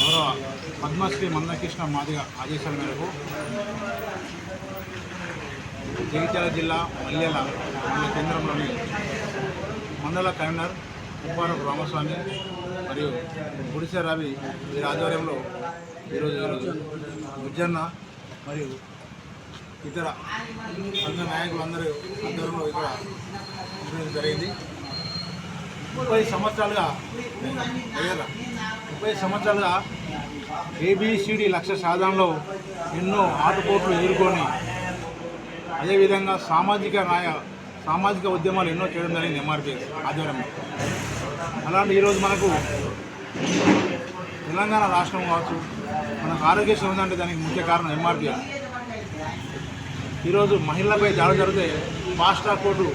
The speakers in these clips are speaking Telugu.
గౌరవ పద్మశ్రీ మందకృష్ణ మాదిగ ఆదేశాల మేరకు జగిత్యాల జిల్లా మల్లెల మండల కేంద్రంలోని మండల కన్వీనర్ ఉప్పారపు రామస్వామి మరియు గుడిసె రవి వీరి ఆధ్వర్యంలో ఈరోజు ఈరోజు ఉజ్జన్న మరియు ఇతర సంఘ నాయకులందరూ అందరూ ఇక్కడ జరిగింది. ముప్పై సంవత్సరాలుగా ముప్పై సంవత్సరాలుగా ఏబిసిడి లక్ష్య సాధనలో ఎన్నో ఆటుపోట్లు ఎదుర్కొని అదేవిధంగా సామాజిక న్యాయ సామాజిక ఉద్యమాలు ఎన్నో చేయడం జరిగింది ఎంఆర్పిఎస్ ఆధ్వర్యంలో. అలాంటి ఈరోజు మనకు తెలంగాణ రాష్ట్రం కావచ్చు మనకు ఆరోగ్యశ్రీ ఉందంటే దానికి ముఖ్య కారణం ఎంఆర్పిఎస్ ఈరోజు మహిళలపై దాడి జరిగితే ఫాస్ట్ ట్రాక్ కోర్టు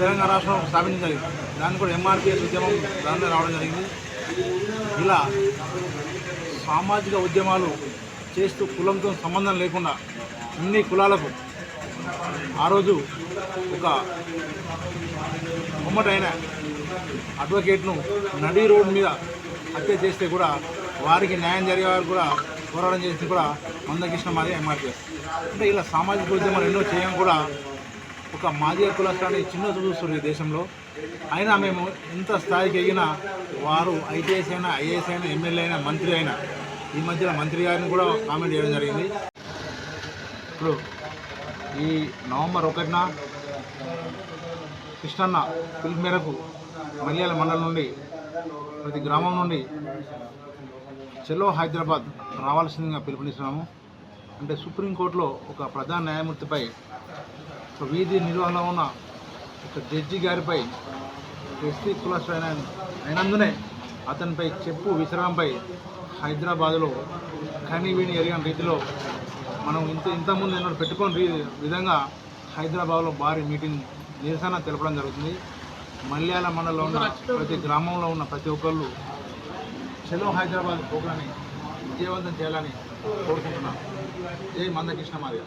తెలంగాణ రాష్ట్రం స్థాపించడం జరిగింది. దాన్ని కూడా ఎంఆర్పిఎస్ ఉద్యమం దానిలో రావడం జరిగింది. ఇలా సామాజిక ఉద్యమాలు చేస్తూ కులంతో సంబంధం లేకుండా అన్ని కులాలకు ఆ రోజు ఒక ఉమ్మటైన అడ్వకేట్ను నడి రోడ్డు మీద హత్య చేస్తే కూడా వారికి న్యాయం జరిగే వారు కూడా పోరాటం చేసి కూడా మందకృష్ణ మాది ఎంఆర్పిఎస్ అంటే ఇలా సామాజిక ఉద్యమాలు ఎన్నో చేయడం కూడా ఒక మాదిగ కులస్థాన్ని చిన్న చూస్తున్నారు ఈ దేశంలో. అయినా మేము ఎంత స్థాయికి ఎగినా వారు ఐటీఎస్ అయినా ఐఏఎస్ అయినా ఎమ్మెల్యే అయినా మంత్రి అయినా ఈ మధ్యలో మంత్రి గారిని కూడా కామెంట్ చేయడం జరిగింది. ఇప్పుడు ఈ నవంబర్ ఒకటిన కృష్ణన్న పిలుపు మేరకు మల్యాల మండలం నుండి ప్రతి గ్రామం నుండి చెలో హైదరాబాద్ రావాల్సిందిగా పిలుపునిస్తున్నాము. అంటే సుప్రీంకోర్టులో ఒక ప్రధాన న్యాయమూర్తిపై ఒక వీధి నిర్వహణలో ఉన్న ఒక జడ్జి గారిపై ఎస్టీ కులస్వైన అయినందునే అతనిపై చెప్పు విశ్రాంపై హైదరాబాదులో కనివిని ఎరిగిన రీతిలో మనం ఇంత ఇంతకుముందు ఎన్నో పెట్టుకొని విధంగా హైదరాబాద్లో భారీ మీటింగ్ నిరసన తెలపడం జరుగుతుంది. మల్యాల మండలంలో ఉన్న ప్రతి గ్రామంలో ఉన్న ప్రతి ఒక్కళ్ళు చలో హైదరాబాద్ ప్రోగ్రాన్ని విజయవంతం చేయాలని కోరుకుంటున్నాను జై మందకృష్ణ మాది.